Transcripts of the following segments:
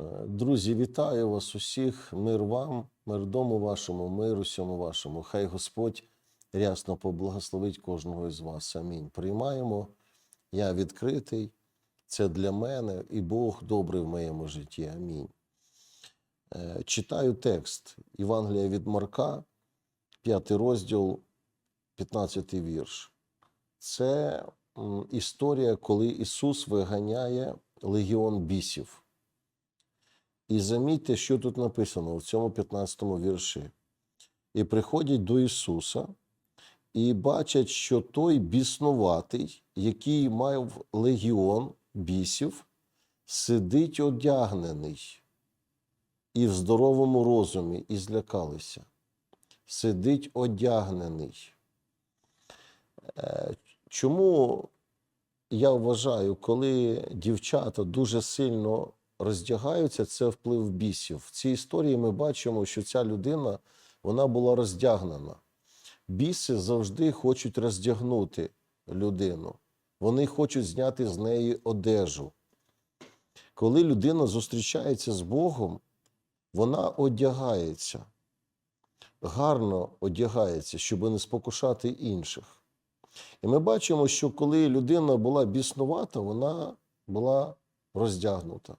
Е, Друзі, вітаю вас усіх. Мир вам, мир дому вашому, мир усьому вашому. Хай Господь рясно поблагословить кожного із вас. Амінь. Приймаємо. Я відкритий. Це для мене і Бог добрий в моєму житті. Амінь. Е, Читаю текст Євангелія від Марка, 5 розділ, 15 вірш. Це історія, коли Ісус виганяє легіон бісів. І замітьте, що тут написано в цьому 15 вірші. І приходять до Ісуса і бачать, що той біснуватий, який мав легіон бісів, сидить одягнений і в здоровому розумі, і злякалися. Сидить одягнений. Е, Чому я вважаю, коли дівчата дуже сильно роздягаються, це вплив бісів. В цій історії ми бачимо, що ця людина вона була роздягнена. Біси завжди хочуть роздягнути людину. Вони хочуть зняти з неї одежу. Коли людина зустрічається з Богом, вона одягається, гарно одягається, щоб не спокушати інших. І ми бачимо, що коли людина була біснувата, вона була роздягнута.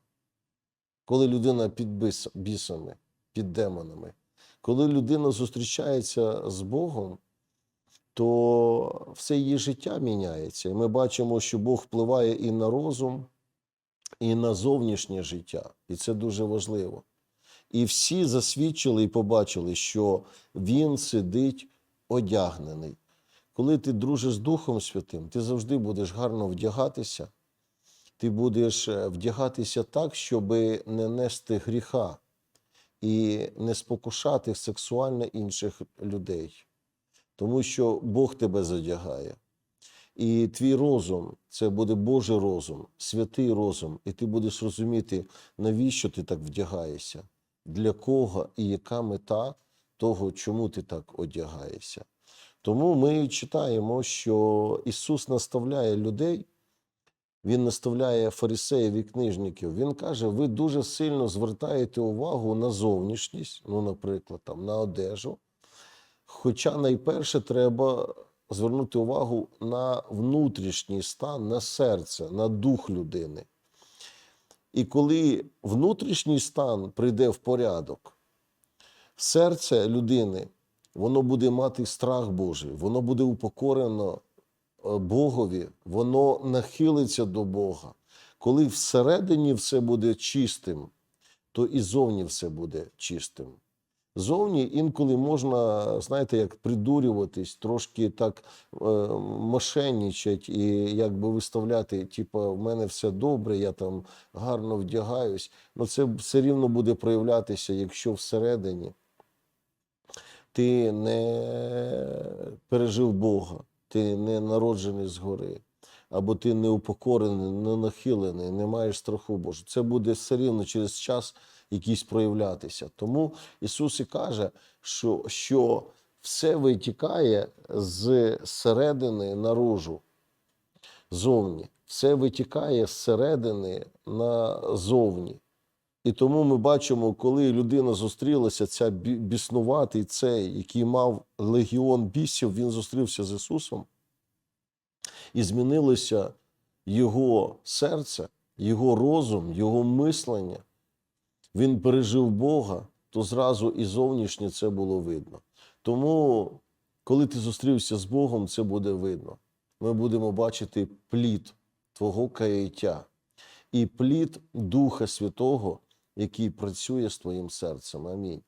Коли людина під бісами, під демонами, коли людина зустрічається з Богом, то все її життя міняється. І ми бачимо, що Бог впливає і на розум, і на зовнішнє життя. І це дуже важливо. І всі засвідчили і побачили, що він сидить одягнений. Коли ти дружиш з Духом Святим, ти завжди будеш гарно вдягатися, ти будеш е, вдягатися так, щоб не нести гріха і не спокушати сексуально інших людей. Тому що Бог тебе задягає. І твій розум це буде Божий розум, святий розум, і ти будеш розуміти, навіщо ти так вдягаєшся, для кого і яка мета того, чому ти так одягаєшся. Тому ми читаємо, що Ісус наставляє людей, Він наставляє фарисеїв і книжників. Він каже: ви дуже сильно звертаєте увагу на зовнішність, ну, наприклад, там, на одежу. Хоча найперше треба звернути увагу на внутрішній стан, на серце, на дух людини. І коли внутрішній стан прийде в порядок, серце людини воно буде мати страх Божий, воно буде упокорено Богові, воно нахилиться до Бога. Коли всередині все буде чистим, то і зовні все буде чистим. Зовні інколи можна, знаєте, як придурюватись, трошки так е, мошенничать і якби виставляти, типу, в мене все добре, я там гарно вдягаюсь. Ну це все рівно буде проявлятися, якщо всередині ти не пережив Бога, ти не народжений згори, або ти не упокорений, не нахилений, не маєш страху Божого. Це буде все рівно через час якийсь проявлятися. Тому Ісус і каже, що, що все витікає з середини наружу, зовні. Все витікає зсередини назовні. І тому ми бачимо, коли людина зустрілася, ця біснуватий цей, який мав легіон бісів, він зустрівся з Ісусом, і змінилося його серце, його розум, його мислення. Він пережив Бога, то зразу і зовнішнє це було видно. Тому, коли ти зустрівся з Богом, це буде видно. Ми будемо бачити плід твого каяття і плід Духа Святого, який працює з твоїм серцем. Амінь.